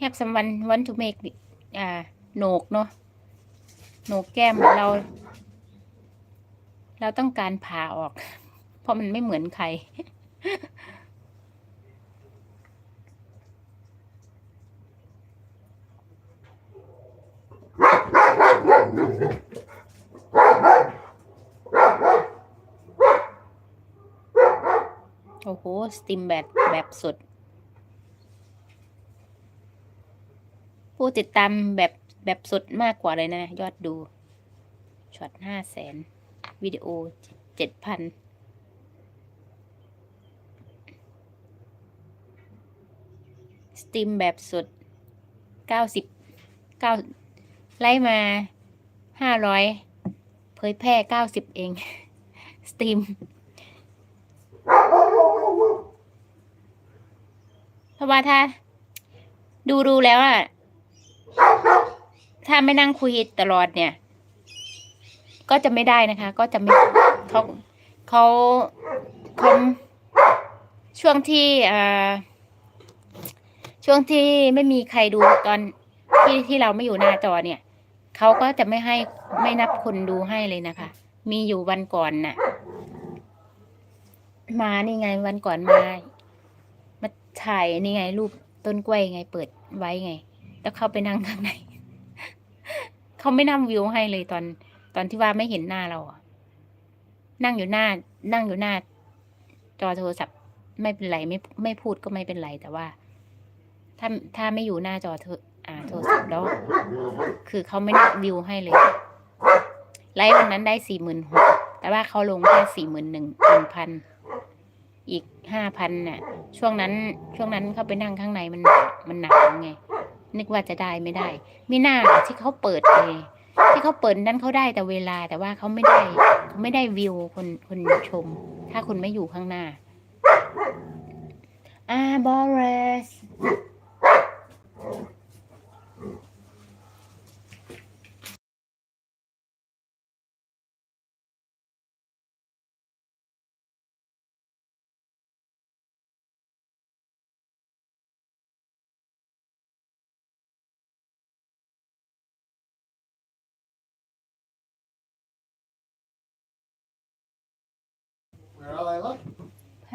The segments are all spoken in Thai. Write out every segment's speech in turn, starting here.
have someone want to make อ่าโหนกเนาะโหนกแก้มเรา เราต้องการผ่าออก เพราะมันไม่เหมือนใคร โอ้โห สติมแบบแบบสุด ผู้ติดตามแบบแบบสดมากกว่าเลยนะ ยอดดูช็อตห้าแสนวิดีโอเจ็ดพันสตรีมแบบสดเก้าสิบเก้าไล่มาห้าร้อยเผยแพร่เก้าสิบเอง สตรีมเพราะว่าถ้า ดูดูแล้วอะ ถ้าไม่นั่งคุยตลอดเนี่ย ก็จะไม่ได้นะคะ ก็จะไม่เขาเขาเขาช่วงที่อ่าช่วงที่ไม่มีใครดูตอนที่ที่เราไม่อยู่หน้าจอเนี่ยเขาก็จะไม่ให้ไม่นับคนดูให้เลยนะคะ มีอยู่วันก่อนน่ะ มานี่ไงวันก่อนมามาถ่ายนี่ไงรูปต้นกล้วยไงเปิดไว้ไง แล้วเข้าไปนั่งข้างในเขาไม่นั่งวิวให้เลยตอน ตอนที่ว่าไม่เห็นหน้าเราอะนั่งอยู่หน้า นั่งอยู่หน้า จอโทรศัพท์ไม่เป็นไรไม่ไม่พูดก็ไม่เป็นไรแต่ว่า ถ้าถ้าไม่อยู่หน้าจอโทรอ่าโทรศัพท์แล้วคือเขาไม่นับวิวให้เลย ไลฟ์วันนั้นได้สี่หมื่นหกแต่ว่าเขาลงแค่สี่หมื่นหนึ่งหนึ่งพันอีกห้าพันน่ะ ช่วงนั้นช่วงนั้นเข้าไปนั่งข้างในมันมันหนาวไง นึกว่าจะได้ไม่ได้มีหน้าที่เขาเปิดเลยที่เขาเปิดนั้นเขาได้แต่เวลาแต่ว่าเขาไม่ได้เขาไม่ได้วิวคนคนชม ถ้าคุณไม่อยู่ข้างหน้าอ่าบอเรส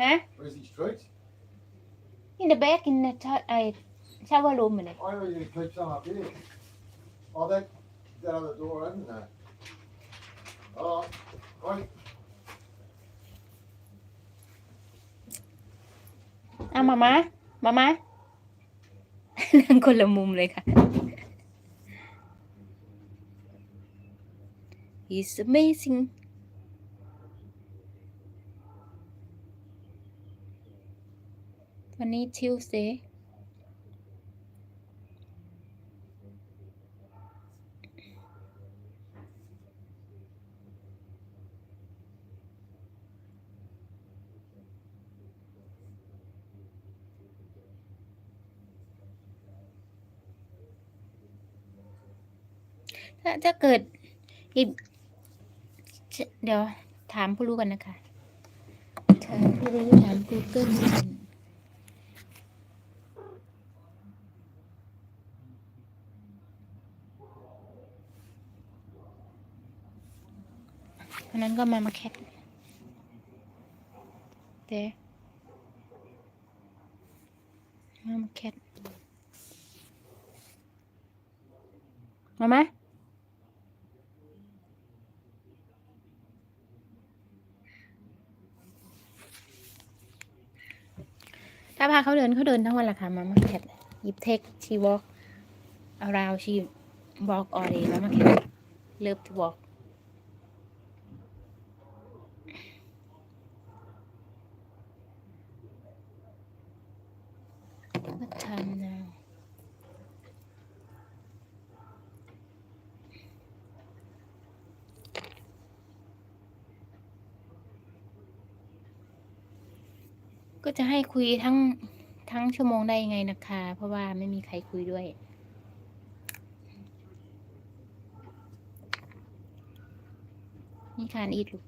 ฮะ Where's these treats? in the back in the ch- I shower room เลย I know you're going to keep some up here. Oh, that, that other door open there. Oh, right. เอามามามามานั่งคนละมุมเลยค่ะ He's amazing วันนี้ Tuesday ถ้าถ้าเกิดอีกเดี๋ยวถามผู้รู้กันนะคะถามผู้รู้ถาม Google กันนั้นก็มามาแคทเต้มามาแคทมาไหมถ้าพาเขาเดินเขาเดินทั้งวันละค่ะมามาแคทยิบเทคชีวอล์ก around she walk all day มามาแคท love to walk ก็ทำนะก็ จะให้คุยทั้งทั้งชั่วโมงได้ยังไงนะคะ เพราะว่าไม่มีใครคุยด้วยนี่คานอีดลูก